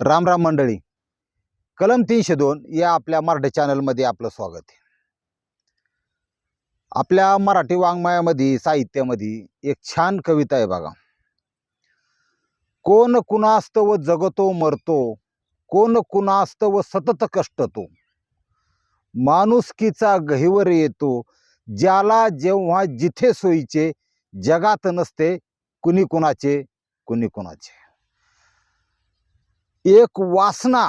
राम राम मंडळी. कलम तीनशे दोन या आपल्या मराठी चॅनलमध्ये आपलं स्वागत आहे. आपल्या मराठी वाङ्मयामध्ये साहित्यामध्ये एक छान कविता आहे बघा. कोण कुणास्त व जगतो मरतो कोण कुणास्त व सतत कष्टतो. माणुसकीचा गहिवर येतो ज्याला जेव्हा जिथे सोयीचे जगात नसते कुणी कुणाचे कुणी कुणाचे. एक वासना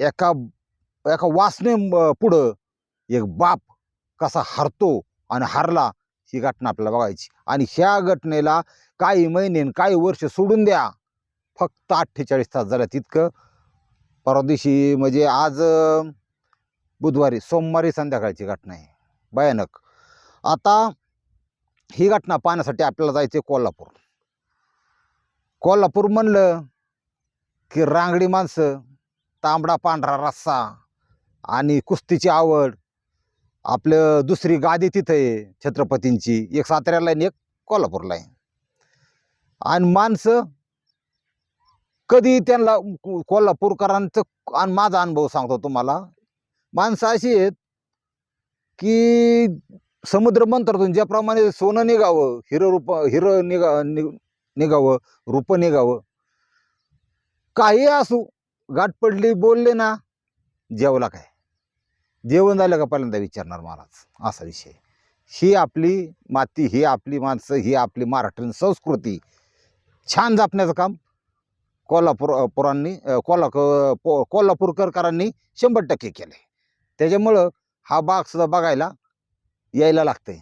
एका एका वासने पुढं एक बाप कसा हरतो आणि हरला ही घटना आपल्याला बघायची. आणि ह्या घटनेला काही महिने काही वर्ष सोडून द्या. फक्त अठ्ठेचाळीस तास झाल्या तितकं परवा दिवशी म्हणजे आज बुधवारी सोमवारी संध्याकाळची घटना आहे. भयानक. आता ही घटना पाहण्यासाठी आपल्याला जायचं कोल्हापूर. कोल्हापूर म्हणलं की रांगडी माणसं तांबडा पांढरा रस्सा आणि कुस्तीची आवड. आपलं दुसरी गादी तिथं आहे छत्रपतींची एक साताऱ्याला आहे आणि एक कोल्हापूरला आहे. आणि माणसं कधी त्यांना कोल्हापूरकरांचं आणि माझा अनुभव सांगतो तुम्हाला. माणसं अशी आहेत की समुद्र मंत्रातून ज्याप्रमाणे सोनं निघावं हिरं रूप हिरं निघा नि- निघावं रूपं निघावं काही असू गाठ पडली बोलले ना जेवला काय? जेवण झालं का पहिल्यांदा विचारणार महाराज? असा विषय. ही आपली माती ही आपली माणसं ही आपली मराठी संस्कृती. छान जपण्याचं काम. कोल्हापूर पुरांनी कोल्हा कोल्हापूरकरांनी शंभर टक्के केलं आहे त्याच्यामुळं हा बाग सुद्धा बघायला यायला लागते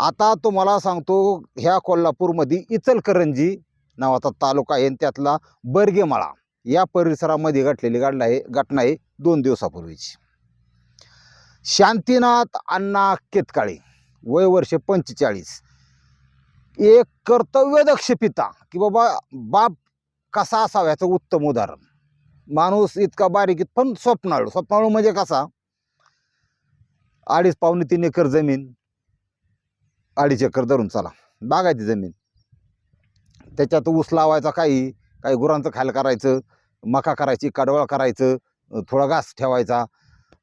आता तुम्हाला सांगतो ह्या कोल्हापूरमध्ये इचलकरंजी नावाचा तालुका आहे त्यातला बर्गेमाळा या परिसरामध्ये घडलेली घडला आहे घटना आहे दोन दिवसापूर्वीची. शांतीनाथ अण्णा केतकाळे वय वर्ष पंचेचाळीस. एक कर्तव्यदक्ष पिता की बाबा बाप कसा असावा याचं उत्तम उदाहरण. माणूस इतका बारीक पण स्वप्नाळू. स्वप्नाळू म्हणजे कसा? अडीच पावणे तीन एकर जमीन. अडीच एकर धरून चला. बागायची जमीन. त्याच्यात ऊस लावायचा काही काही गुरांचं खायला करायचं मका करायची कडवळ करायचं थोडा घास ठेवायचा.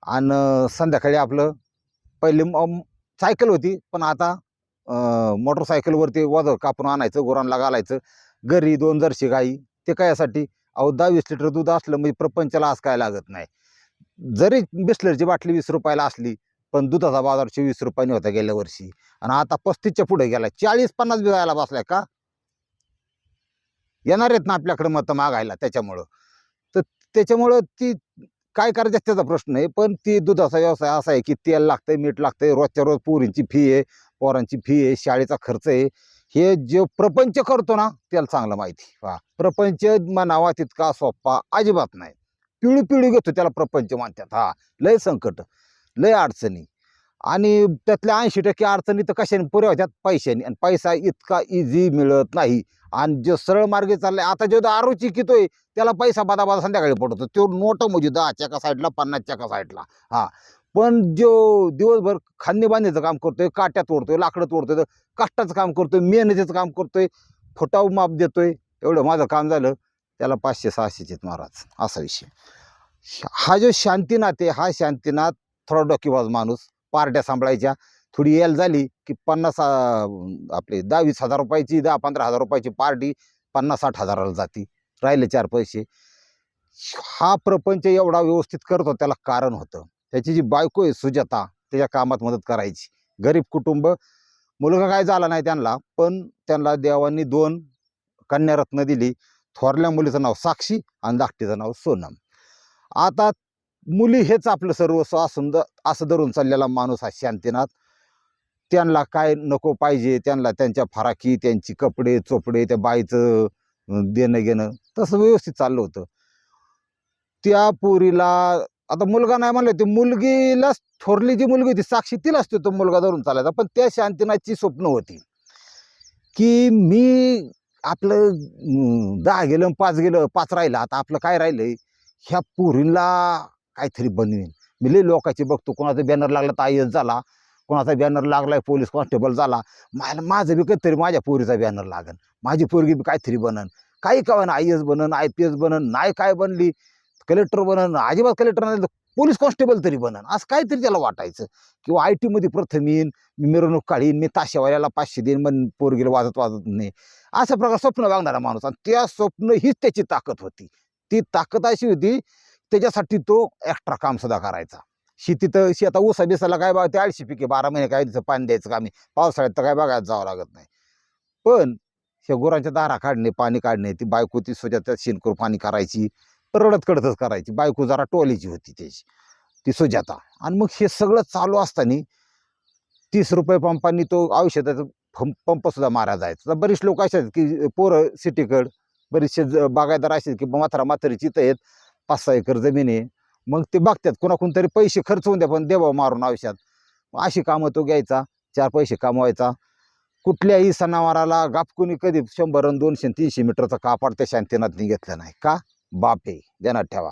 आणि संध्याकाळी आपलं पहिले सायकल होती पण आता मोटरसायकलवरती वज कापून आणायचं गुरांना घालायचं. घरी दोन जर्शी गाई ते कायासाठी अहो दहा वीस लिटर दूध असलं म्हणजे प्रपंचाला आज काय लागत नाही. जरी बिस्लरची बाटली वीस रुपयाला असली पण दुधाचा बाजार चोवीस रुपयाने होता गेल्या वर्षी. आणि आता पस्तीसच्या पुढे गेला चाळीस पन्नास बी जायला बसलाय का? येणार आहेत ना आपल्याकडे मतं मागायला त्याच्यामुळं. तर त्याच्यामुळं ती काय करायचं त्याचा प्रश्न आहे पण ती दुधाचा व्यवसाय असा आहे की तेल लागतंय मीठ लागतंय रोजच्या रोज पोरींची फी आहे पोरांची फी आहे शाळेचा खर्च आहे. हे जे प्रपंच करतो ना त्याला चांगलं माहिती वा प्रपंच म्हणावा तितका सोप्पा अजिबात नाही. पिळू पिळू घेतो त्याला प्रपंच मानतात हा लय संकट लय अडचणी. आणि त्यातल्या ऐंशी टक्के अडचणी तर कशाने पुऱ्या होत्यात? पैशाने. आणि पैसा इतका इझी मिळत नाही. आणि जो सरळ मार्गे चाललाय आता जो दारूची कितोय त्याला पैसा बदाबाद संध्याकाळी पडतो. तो नोट म्हणजे दहाच्या का साईडला पन्नासच्या का साईडला. हा. पण जो दिवसभर खांदे बांधण्याचं काम करतोय काट्या तोडतोय लाकडं तोडतोय कष्टाचं काम करतोय मेहनतीचं काम करतोय फुटाव माप देतोय एवढं माझं काम झालं त्याला पाचशे सहाशेचे महाराज. असा विषय. हा जो शांतीनाथ आहे हा शांतीनाथ थोडा डोकेबाज माणूस. पार्ट्या सांभाळायच्या. थोडी यायला झाली की पन्नास आपले दहा वीस हजार रुपयाची दहा पंधरा हजार रुपयाची पार्टी पन्नास साठ हजाराला जाती. राहिले चार पैसे. हा प्रपंच एवढा व्यवस्थित करतो त्याला कारण होतं. त्याची जी बायको आहे सुजाता त्याच्या कामात मदत करायची. गरीब कुटुंब. मुलगा काय झाला नाही त्यांना पण त्यांना देवांनी दोन कन्यारत्न दिली. थोरल्या मुलीचं नाव साक्षी आणि धाकटीचं नाव सोनम. आता मुली हेच आपलं सर्वस्व असून द असं धरून चाललेला माणूस हा शांतीनाथ. त्यांना काय नको पाहिजे त्यांना त्यांच्या फराकी त्यांची कपडे चोपडे त्या बाईचं देणं घेणं तसं व्यवस्थित चाललं होतं. त्या पोरीला आता मुलगा नाही म्हणलं ती मुलगीला थोरली जी मुलगी होती साक्षी तिलाच तो मुलगा धरून चालायचा पण त्या शांतीनाथची स्वप्न होती की मी आपलं दहा गेलं पाच गेलं पाच राहिलं आता आपलं काय राहिलंय? ह्या पोरीला काहीतरी बनवीन. मी लई लोकांची बघतो कोणाचा बॅनर लागला तर आय एस झाला कोणाचा बॅनर लागला पोलीस कॉन्स्टेबल झाला. मला माझं बी कधीतरी माझ्या पोरीचा बॅनर लागन. माझी पोरगी बी काहीतरी बनन. काही कवा ना आय एस बनन आय पी एस बनन नाही काय बनली कलेक्टर बनन अजिबात कलेक्टर नाही तर पोलीस कॉन्स्टेबल तरी बनन. असं काहीतरी त्याला वाटायचं. किंवा आय टीमध्ये प्रथम येईन मी मिरवणूक काढीन मी ताशेवाल्याला पाचशे देईन मग पोरगीला वाजत वाजत नाही. अशा प्रकार स्वप्न वागणारा माणूस. आणि त्या स्वप्न हीच त्याची ताकद होती. ती ताकद अशी होती त्याच्यासाठी तो एक्स्ट्रा काम सुद्धा करायचा. शेतीत शेता ऊसा बिसाला काय बघा ते आळशी पिके बारा महिने काय तिथं पाणी द्यायचं का आम्ही पावसाळ्यात तर काय बघायला जावं लागत नाही. पण ह्या गुरांच्या दारा काढणे पाणी काढणे ती बायको ती सुजाता शेणकूर पाणी करायची रडत कडतच करायची. बायको जरा टोलीची होती त्याची. ती सुजाता. आणि मग हे सगळं चालू असताना तीस रुपये पंपांनी तो औषधाचा पंप पंपसुद्धा मारा जायचा. तर बरीच लोक असे आहेत की पोरं सिटीकड बरेचसे ज- असे आहेत की म्हातारा म्हातारी तर आहेत. पाच सहा एकर जमीन आहे. मग ते बघतात कोणाकडून तरी पैसे खर्च होऊन द्या पण देवा मारून आयुष्यात. अशी कामं तो घ्यायचा चार पैसे कमवायचा. कुठल्याही सणावाराला गापकुनी कधी शंभर दोनशे तीनशे मीटरचा कापड त्या शांतीनाथनी घेतलं नाही. का? बाप देणार ध्यानात ठेवा.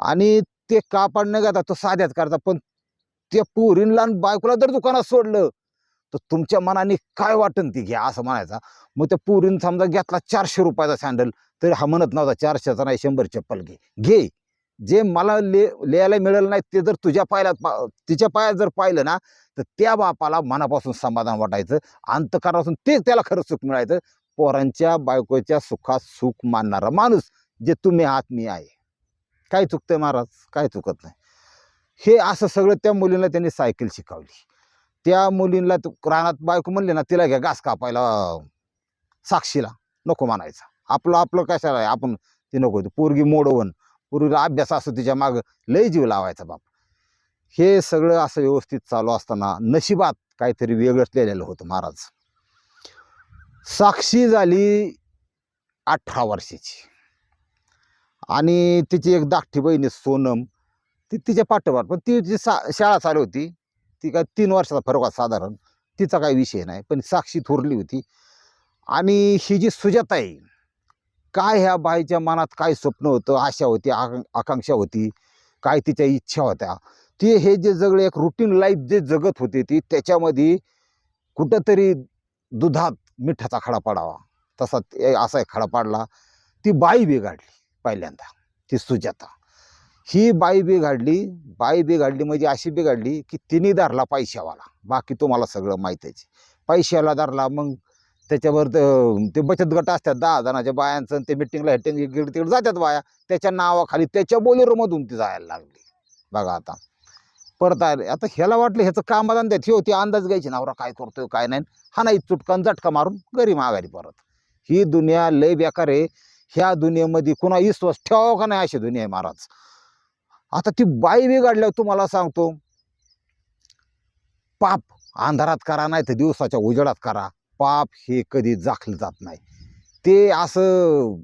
आणि ते कापड न घेता तो साध्यात करता पण त्या पोरींला बायकोला जर दुकानात सोडलं तर तुमच्या मनाने काय वाटन ती घ्या असं म्हणायचा. मग त्या पोरीन समजा घेतला चारशे रुपयाचा सॅन्डल तरी हा म्हणत नव्हता चारशेचा नाही शंभर चप्पल घे. घे. जे मला ले लिहायला मिळालं नाही ते जर तुझ्या पायात पा तिच्या पायात जर पाहिलं ना तर त्या बापाला मनापासून समाधान वाटायचं. अंतकारापासून ते त्याला खरं सुख मिळायचं. पोरांच्या बायकोच्या सुखात सुख मानणारा माणूस जे तुम्ही आहात मी आहे. काय चुकतंय महाराज? काय चुकत नाही. हे असं सगळं त्या मुलीला त्यांनी सायकल शिकवली. त्या मुलींना तू रानात बायको म्हणले ना तिला घ्या घास कापायला. साक्षीला. नको मानायचा आपलं आपलं कशाला आहे? आपण ते नको ते पोरगी मोडवण पूर्वीला अभ्यास असतो तिच्या मागं लय जीव लावायचा बाप. हे सगळं असं व्यवस्थित चालू असताना नशिबात काहीतरी वेगळंच लिहिलेलं होतं महाराज. साक्षी झाली अठरा वर्षाची. आणि तिची एक धाकटी बहिणी सोनम. ती तिच्या पाठोपाठ पण ती जी सा शाळा चालू होती ती काय तीन वर्षाचा फरक होता साधारण. तिचा काही विषय नाही पण साक्षी थोरली होती. आणि ही जी सुजाता आहे काय ह्या बाईच्या मनात काय स्वप्न होतं आशा होती आकां आकांक्षा होती काय तिच्या इच्छा होत्या? ती हे जे जगळे एक रुटीन लाईफ जे जगत होते ती त्याच्यामध्ये कुठंतरी दुधात मिठाचा खडा पाडावा. तसा ते- असा एक खडा पाडला. ती बाई बिघाडली पहिल्यांदा ती सुजाता. ही बाई बिघाडली बाई बिघाडली म्हणजे अशी बिघाडली की तिने धरला पैशावाला. बाकी तुम्हाला सगळं माहीत आहे. पैशाला धरला मग त्याच्यावर ते बचत गट असतात दहा जणाच्या बायांचं ते मिटिंगला हेटिंग इकडे तिकडे जातात बाया. त्याच्या नावाखाली त्याच्या बोलेरोमधून ती जायला लागली. बघा आता. परत आले. आता ह्याला वाटलं ह्याचं काम कामाधान हे होती अंदाज घ्यायची. नावरा काय करतोय काय नाही. हा नाही चुटकान झटका मारून घरी माघारी परत. ही दुनिया लय बेकार आहे. ह्या दुनियेमध्ये कुणा विश्वास ठेवावा का नाही अशी दुनिया आहे महाराज? आता ती बाई बिघडल्यावर तुम्हाला सांगतो. पाप अंधारात करा नाही तर दिवसाच्या उजेडात करा. पाप हे कधी जाखलं जात नाही. ते असं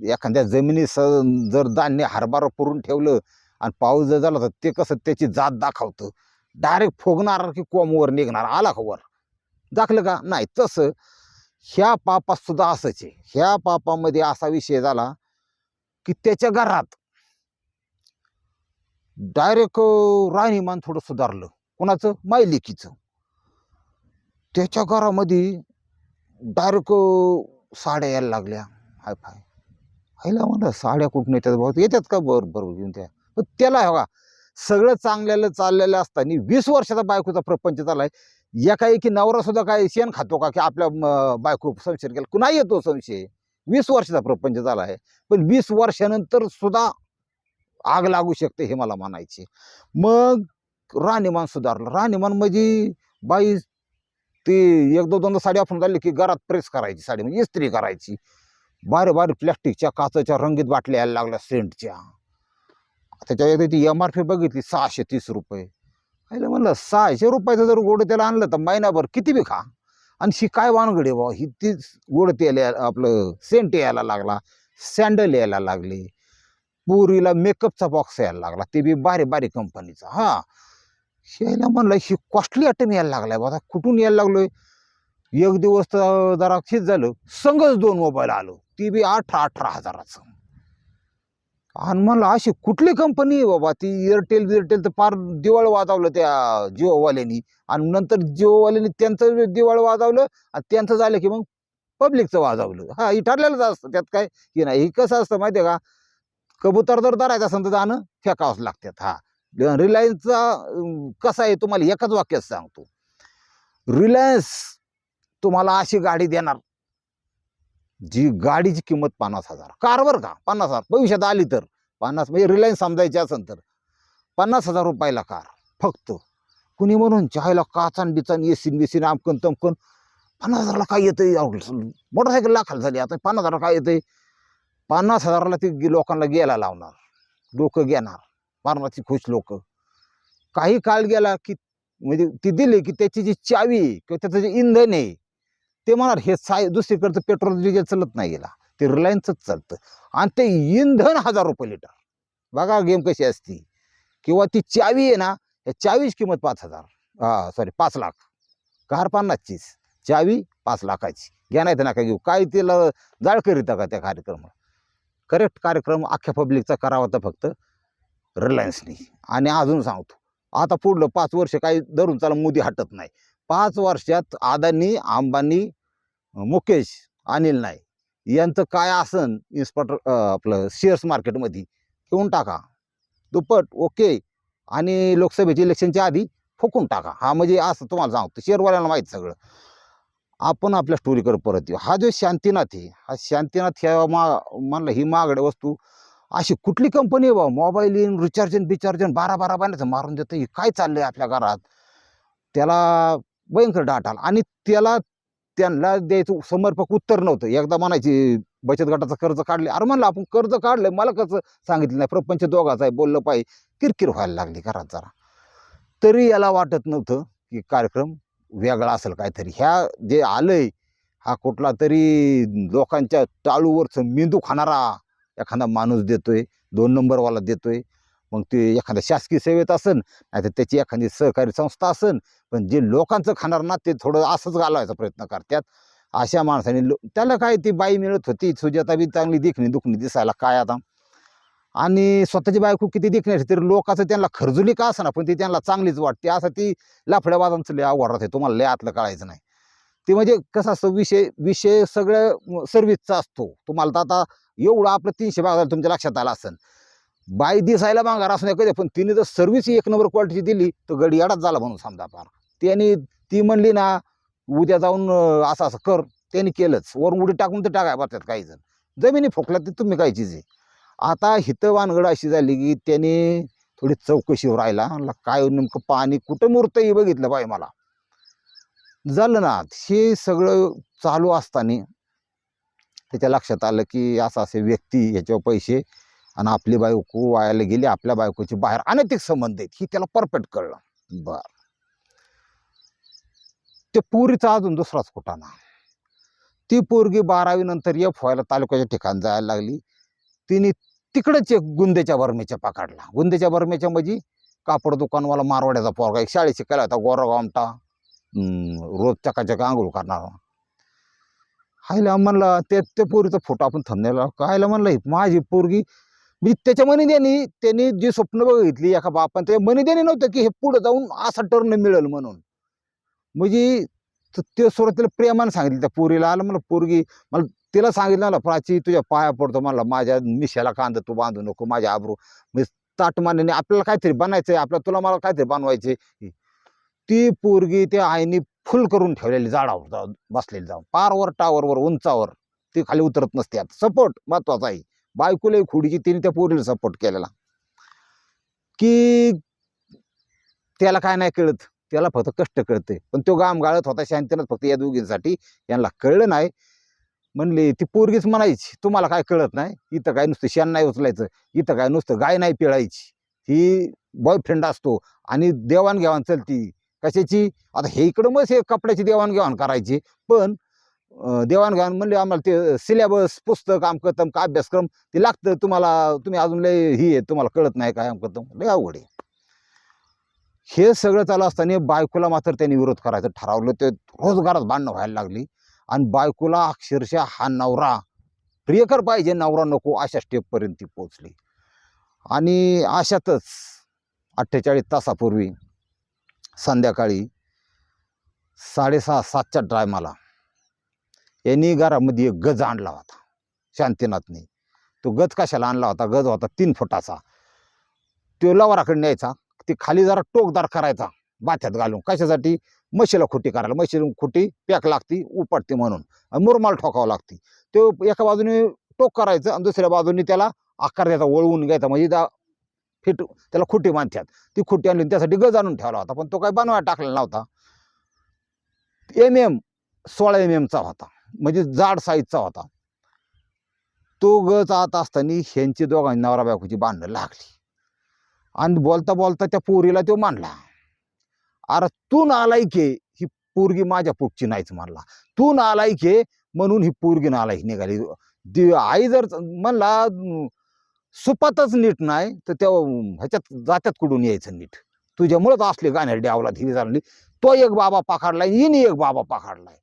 एखाद्या जमिनीस जर धान्य हरभरा पुरून ठेवलं आणि पाऊस जर झाला तर ते कसं त्याची जात दाखवतं. डायरेक्ट फोगणार की कोमवर निघणार आला का वर? दाखलं का? नाही तसं ह्या पापात सुद्धा असंच आहे. ह्या पापामध्ये असा विषय झाला की त्याच्या घरात डायरेक्ट राहणीमान थोडं सुधारलं. कोणाचं? मायलिकीचं. त्याच्या घरामध्ये डायरेक्ट साड्या यायला लागल्या. Hi fi. हायला म्हणलं साड्या कुठून येतात भाऊ? येतात का? बरं बरोबर घेऊन त्या पण त्याला हवा सगळं चांगल्याला चाललेलं असताना वीस वर्षाचा बायकोचा प्रपंच चाललाय. एकाएकी नवरा सुद्धा काय शेण खातो का? की आपल्या बायको संशय केला? कुणा येतो संशय. वीस वर्षाचा प्रपंच झाला आहे पण वीस वर्षानंतर सुद्धा आग लागू शकते हे मला म्हणायचे. मग राहणीमान सुधारलं. राहणीमान म्हणजे बाई ती एक दोन दोनदा साडी आपण झाली की घरात प्रेस करायची साडी म्हणजे इस्त्री करायची. बारे बारे प्लॅस्टिकच्या काचेच्या रंगीत बाटल्या यायला लागल्या सेंटच्या. त्याच्या ती एम आर पी बघितली सहाशे तीस रुपये. पहिले म्हणलं सहाशे रुपयाचं जर गोड त्याला आणलं तर महिनाभर किती बी खा. आणि शी काय वानगडे बा ही तीच गोड तेल आपलं सेंट यायला लागला सँडल यायला लागले. पुरीला मेकअपचा बॉक्स यायला लागला. ते बी बारी बारी कंपनीचा हा. यायला म्हणलं ही कॉस्टली आयटम यायला लागलाय बाबा कुठून यायला लागलोय? एक दिवस तर जरा खिच झालं. संगच दोन मोबाईल आलो. ती बी अठरा अठरा हजाराचं. आणि म्हणलं अशी कुठली कंपनी आहे बाबा? ती एअरटेल बिअरटेल तर फार दिवाळ वाजवलं त्या जिओवाल्यानी. आणि नंतर जिओवाल्यानी त्यांचं दिवाळ वाजवलं आणि त्यांचं झालं की मग पब्लिकचं वाजवलं. हा ही ठरलेलंच असतं त्यात काय. की नाही हे कसं असतं माहिती आहे का? कबूतर जर धरायचं असेल तर जाणं फेकावंच लागतात हा. रिलायन्सचा कसा आहे तुम्हाला एकच वाक्यात सांगतो. रिलायन्स तुम्हाला अशी गाडी देणार जी गाडीची किंमत पन्नास हजार. कार का पन्नास हजार. भविष्यात आली तर. पन्नास म्हणजे रिलायन्स समजायची असेल तर. पन्नास हजार रुपयाला कार फक्त. कुणी म्हणून चहायला काचान बिचान येसीन बिसीन आमकन तमकन पन्नास हजारला काय येतं मोटरसायकल लाखाला झाली. आता पन्नास हजार काय येतंय? पन्नास हजाराला ती लोकांना गेला लावणार. डोकं घेणार. मारणाची खुश लोक. काही काळ गेला की म्हणजे ती दिली की त्याची जी चावी आहे किंवा त्याचं जे इंधन आहे ते म्हणणार हे साय दुसरीकडचं पेट्रोल डिझेल चलत नाही गेला ते रिलायन्सच चालतं. आणि ते इंधन हजार रुपये लिटर. बघा गेम कशी असती. किंवा ती चावी आहे ना या चावीची किंमत पाच हजार. हा सॉरी पाच लाख. कार पन्नासचीच. चावी पाच लाखाची. घ्या नाही तर नका घेऊ. काय तिला जाळ करीता का त्या कार्यक्रमाला. करेक्ट कार्यक्रम अख्ख्या पब्लिकचा करावा होता फक्त. रिलायन्सनी आणि अजून सांगतो. आता पुढलं पाच वर्ष काही धरून चाला मोदी हटत नाही. पाच वर्षात अदानी अंबानी मुकेश अनिल नाईक यांचं काय असन इन्स्पेक्टर आपलं शेअर्स मार्केटमध्ये घेऊन टाका. दुप्पट ओके आणि लोकसभेच्या इलेक्शनच्या आधी फुकून टाका. हा म्हणजे असं तुम्हाला सांगतो. शेअरवाल्यांना माहीत सगळं. आपण आपल्या स्टोरीकडे परत येऊ. हा जो शांतीनाथ आहे हा शांतीनाथ ह्या मा म्हणलं ही महागड्या वस्तू अशी कुठली कंपनी आहे बा? मोबाईल इन रिचार्जन बिचार्जन बारा बारा महिन्याचं मारून देतं. हे काय चाललं आहे आपल्या घरात? त्याला भयंकर डाट आला. आणि त्याला त्यांना द्यायचं समर्पक उत्तर नव्हतं. एकदा म्हणायची बचत गटाचं कर्ज काढले. अरे म्हणलं आपण कर्ज काढलं मला कसं सांगितलं नाही. प्रपंच दोघाचा आहे. बोललं पाहिजे किरकिर व्हायला लागली घरात जरा. तरी याला वाटत नव्हतं की कार्यक्रम वेगळा असेल काहीतरी. ह्या जे आलंय हा कुठला तरी लोकांच्या टाळूवरचं मेंदू खाणारा एखादा माणूस देतोय दोन नंबरवाला देतोय मग ते एखाद्या शासकीय सेवेत असन नाहीतर त्याची एखादी सहकारी संस्था असन पण जे लोकांचं खाणार ना ते थोडं असंच घालवायचा प्रयत्न करतात. अशा माणसाने लो त्याला काय ती बाई मिळत होती सुजाता बी चांगली दिखणी दुखणी दिसायला काय आता? आणि स्वतःची बायको किती दिखण्याची तरी लोकांचं त्यांना खर्जुली का असना पण ती त्यांना चांगलीच वाटते. असं ती लफड्याबाजांचं लय आवडत राहते. तुम्हाला लय आतलं कळायचं नाही. ते म्हणजे कसं असतं विषय विषय सगळं सर्व्हिसचा असतो. तुम्हाला तर आता एवढं आपलं तीनशे भाग झालं तुमच्या लक्षात आलं असेल. बाई दिसायला माघार नाही कधी पण तिने जर सर्व्हिस एक नंबर क्वालिटीची दिली तर गडी याडाच झाला म्हणून समजा फार त्याने ती म्हणली ना उद्या जाऊन असं असं कर. त्यांनी केलंच. वरून उडी टाकून तर टाकाय बघतात काही जण जमिनी फोकल्या तर तुम्ही काय चीज आहे? आता हिथं वानगड अशी झाली की त्याने थोडी चौकशीवर राहिला. म्हणला काय नेमकं पाणी कुठं मुरतंही बघितलं पाहिजे मला. झालं ना हे सगळं चालू असताना त्याच्या लक्षात आलं की असं असे व्यक्ती ह्याच्यावर पैसे आणि आपली बायको वायाला गेली आपल्या बायकोची बाहेर अनैतिक संबंध आहेत. ही त्याला परफेक्ट कळलं. बर. ते पुरीचा अजून दुसराच कुटाणा ती पोरगी बारावी नंतर एफ व्हायला तालुक्याच्या ठिकाणी जायला लागली. तिने तिकडंच एक गुंदेच्या बर्मेच्या पकडला. गुंदेच्या बर्मेच्या म्हणजे कापड दुकानवाला मारवाड्याचा पोरगा एक शाळेत शिकायला होता गोरगावमटा रोज चकाचक आंघोळ करणारा. हायला म्हणला ते त्या पोरीचा फोटो आपण थांबण्याला कायला म्हणलं माझी पोरगी. मी त्याच्या मनिद्यानी त्यांनी जी स्वप्न बघितली एका बापान त्या मनिद्यानी नव्हतं की हे पुढं जाऊन असा टर्न मिळेल म्हणून. म्हणजे त- ते सुरुवातीला प्रेमानं सांगितलं त्या पोरीला. आलं मला पोरगी मला तिला सांगितलं ना प्राची तुझ्या पाया पडतो मला माझ्या मिशाला कांदा तू बांधू नको माझ्या आबरू. मी ताट आपल्याला काहीतरी बनायचंय आपल्या तुला मला काहीतरी बनवायचे ती पोरगी त्या आईने फुल करून ठेवलेली झाडावर जाऊन बसलेली जाऊन पारवर टावरवर उंचावर. ती खाली उतरत नसते सपोर्ट महत्त्वाचा आहे. बायकोले खुडीची तिने त्या पोरीला सपोर्ट केलेला. की त्याला काय नाही कळत. त्याला फक्त कष्ट कळते पण तो गाम गाळत होता शांतीनंच फक्त या दोघींसाठी. यांना कळलं नाही. म्हणले ती पोरगीच म्हणायची. तुम्हाला काय कळत नाही? इथं काय नुसतं शेण नाही उचलायचं. इथं काय नुसतं गाय नाही पिळायची. ही बॉयफ्रेंड असतो आणि देवाणघेवाण चलती. कशाची? आता हे इकडं मग हे कपड्याची देवाणघेवाण करायची. पण देवाणघेवाण म्हणले आम्हाला ते सिलेबस पुस्तक आमकतम का अभ्यासक्रम ते लागतं. तुम्हाला तुम्ही अजून लय ही आहे. तुम्हाला कळत नाही काय आमकतम लय अवघड आहे. हे सगळं चालू असताना बायकोला मात्र त्यांनी विरोध करायचं ठरवलं. ते रोजगारात भांडणं व्हायला लागली. आणि बायकोला अक्षरशः हा नवरा प्रियकर पाहिजे नवरा नको अशा स्टेपपर्यंत ती पोचली आणि अशातच अठ्ठेचाळीस तासापूर्वी संध्याकाळी साडेसहा सातच्या टायमाला यांनी घरामध्ये एक गज आणला होता शांतीनाथने. तो गज कशाला आणला होता? गज होता तीन फुटाचा. तो लवाराकडे न्यायचा ते खाली जरा टोकदार करायचा बाथ्यात घालून. कशासाठी? म्हशीला खुटी करायला. म्हशीला खुटी पॅक लागती उपटते म्हणून. मुरमाल ठोकावं लागते. तो एका बाजूने टोक करायचं आणि दुसऱ्या बाजूने त्याला आकार द्यायचा वळवून घ्यायचा. म्हणजे त्या फिट त्याला खुटी मानतात. ती खुटी आणली त्यासाठी गज आणून ठेवला होता. पण तो काही बनवायला टाकलेला नव्हता. एम एम सोळा एम एमचा होता. म्हणजे जाड साईजचा होता. तो गज आत असताना ह्यांची दोघांनी नवरा बायकोची बांधणं लागली. आणि बोलता बोलता त्या पोरीला तो मानला. अरे तू नालायक आहे ही पोरगी माझ्या पुढची नाहीच म्हणला. तू नालायक आहे म्हणून ही पोरगी नालायक निघाली. आई जर म्हणला सुपातच नीट नाही तर त्या ह्याच्यात जात्यात कुठून यायचं नीट? तुझ्यामुळेच असले गाण्या डावला धी झाली. तो एक बाबा पाखाडलाय हिने एक बाबा पाखाडलाय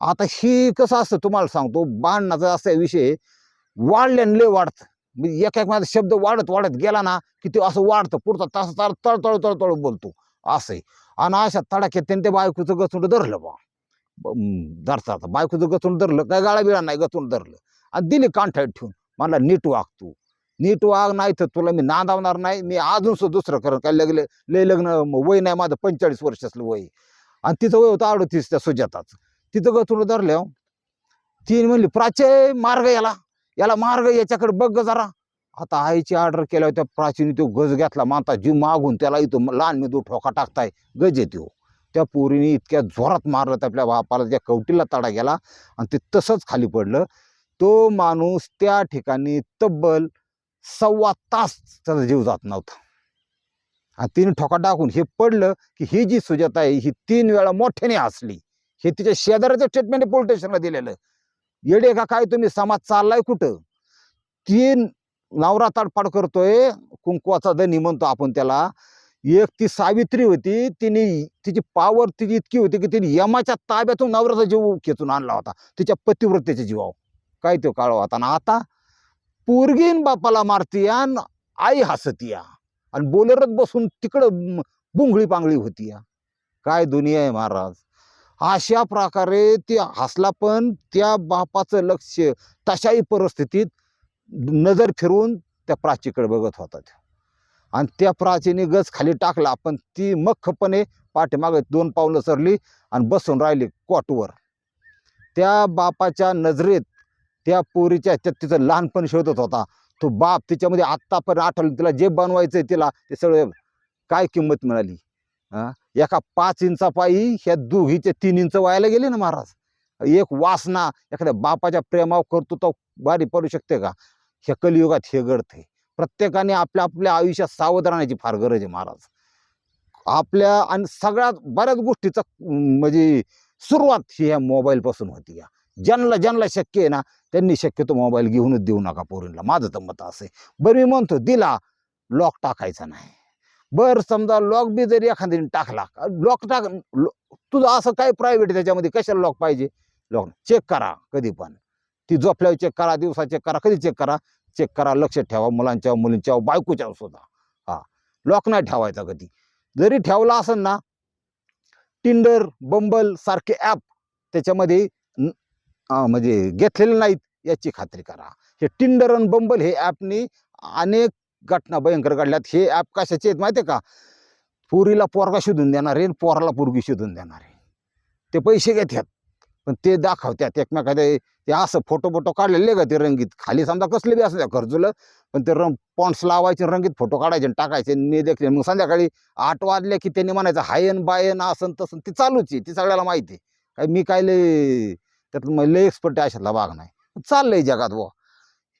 आता ही कसं असतं तुम्हाला सांगतो बाणणाचा असा विषय वाढल्याने लय वाढतं. म्हणजे एक एक माझा शब्द वाढत वाढत गेला ना की ते असं वाढतं पुढचा तास तळतळ तळतळ बोलतो. असं आहे. आणि अशा तडाख्यात त्यांनी ते बायकोचं गचून धरलं बा धरता बायकोचं गचुंड धरलं काय गाळा बिळा नाही गचून धरलं. आणि दिली कांठात ठेवून. मला नीट वाग तू. नीट वाग नाही तर तुला मी नांदावणार नाही. मी अजून सुद्धा दुसरं करेन काय लग्न लय लग्न वय नाही माझं. पंचेचाळीस वर्षाचं वय. आणि तिचं वय होतं अडतीस त्या सुजाताचं. तिथं गचून धरल्या तीन म्हणली प्राचे मार्ग याला. याला मार्ग याच्याकडे बघ ग जरा. आता आईची ऑर्डर केल्यावर त्या प्राचीने तो गज घेतला. मानता जीव मागून त्याला इथं लहान मेदू ठोका टाकताय. गज येतो त्या पोरीने इतक्या जोरात मारलं त्या आपल्या बापाला त्या कवटीला तडा गेला आणि ते तसंच खाली पडलं. तो माणूस त्या ठिकाणी तब्बल सव्वा तास त्याचा जीव जात नव्हता. आणि तिने ठोका टाकून हे पडलं की ही जी सुजाता आहे ही तीन वेळा मोठ्याने हसली. हे तिच्या शेजाऱ्याचं स्टेटमेंट पोलीस स्टेशनला दिलेलं. येडे का काय तुम्ही? समाज चाललाय कुठं? तीन नवरा ताडफाड करतोय कुंकवाचा दनी म्हणतो आपण त्याला. एक ती सावित्री होती तिने तिची पावर तिची इतकी होती की तिने यमाच्या ताब्यातून नवऱ्याचा जीव खेचून आणला होता. तिच्या पतिव्रतेच्या जीवावर. काय तो काळ होता. आणि आता पोरगीन बापाला मारती आई हसतीया आणि बोलरत बसून तिकडं बुंगळी पांगळी होती काय दुनिया आहे महाराज. अशा प्रकारे ती हसला पण त्या बापाचं लक्ष तशाही परिस्थितीत नजर फिरवून त्या प्राचीकडे बघत होता आणि त्या प्राचीने गज खाली टाकला पण ती मख्खपणे पाठीमागे दोन पावलं सरली आणि बसून राहिली कॉटवर. त्या बापाच्या नजरेत त्या पोरीच्या ह्याच्यात तिचं लहानपण शोधत होता. तो बाप तिच्यामध्ये आत्तापर्यंत आठवलं तिला जे बनवायचंय तिला ते सगळं काय किंमत मिळाली? एका पाच इंचा पायी ह्या दोघीच्या तीन इंच व्हायला गेले ना महाराज? एक वासना एखाद्या बापाच्या प्रेमावर करतो तो बारी पडू शकते का? ह्या कलियुगात हे घडते प्रत्येकाने आपल्या आपल्या आयुष्यात सावध राहण्याची फार गरज आहे महाराज. आपल्या आणि सगळ्यात बऱ्याच गोष्टीचा म्हणजे सुरुवात ही ह्या मोबाईलपासून होती. या ज्यांना ज्यांना शक्य आहे ना त्यांनी शक्यतो मोबाईल घेऊनच देऊ नका पोरींना. माझं तर मत असं आहे. बरं मी म्हणतो दिला लॉक टाकायचा नाही. बर समजा लॉक बी जरी एखाद्याने टाकला लॉक टाक तुझं असं काय प्रायव्हेट त्याच्यामध्ये? कशाला लॉक पाहिजे? लॉक चेक करा कधी पण. ती झोपल्यावर चेक करा दिवसा चेक करा कधी चेक करा? चेक करा लक्ष ठेवा मुलांच्या मुलींच्या बायकोच्या सुद्धा. हा. लॉक नाही ठेवायचा कधी. जरी ठेवला असेल ना टिंडर बंबल सारखे ॲप त्याच्यामध्ये म्हणजे घेतलेले नाहीत याची खात्री करा. हे टिंडर आणि बंबल हे ॲपनी अनेक घटना भयंकर घडल्यात. हे ॲप कशाचे आहेत माहिती आहे का? पोरीला पोरगा शोधून देणार आहे पोराला पोरगी शोधून देणार आहे. ते पैसे घेतात पण ते दाखवतात. एकमेकाच्या ते असं फोटो फोटो काढलेले का ते रंगीत? खाली समजा कसले बी असं खर्चुलं पण ते रंग पॉन्ट्स लावायचे आणि रंगीत फोटो काढायचे आणि टाकायचे आणि मी देखले. मग संध्याकाळी आठ वाजले की त्यांनी म्हणायचं हायन बायन असं तसं ती चालूच आहे ती सगळ्याला माहिती आहे. काय मी काय लय त्यात मग लय एक्सपर्ट आहे अशातला भाग नाही. चाललंय जगात बुवा.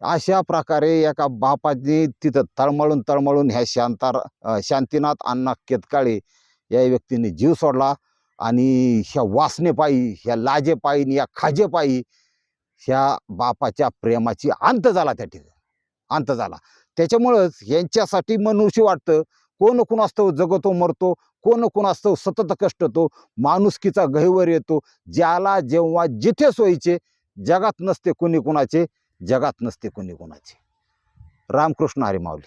अशा प्रकारे एका बापाने तिथं तळमळून तळमळून ह्या शांतार शांतीनाथ अण्णा केतकाळे या व्यक्तीने जीव सोडला आणि ह्या वासनेपायी ह्या लाजेपायी या खाजेपायी ह्या बापाच्या प्रेमाची अंत झाला त्या ठिकाणी. अंत झाला. त्याच्यामुळंच यांच्यासाठी मनुष्य वाटतं कोण कोण असतो जगतो मरतो कोण कोण असतो सतत कष्ट होतो माणुसकीचा गहिवर येतो ज्याला जेव्हा जिथे सोयीचे जगात नसते कोणी कोणाचे जगात नसते कोणी कोणाचे. रामकृष्ण हरी माऊली.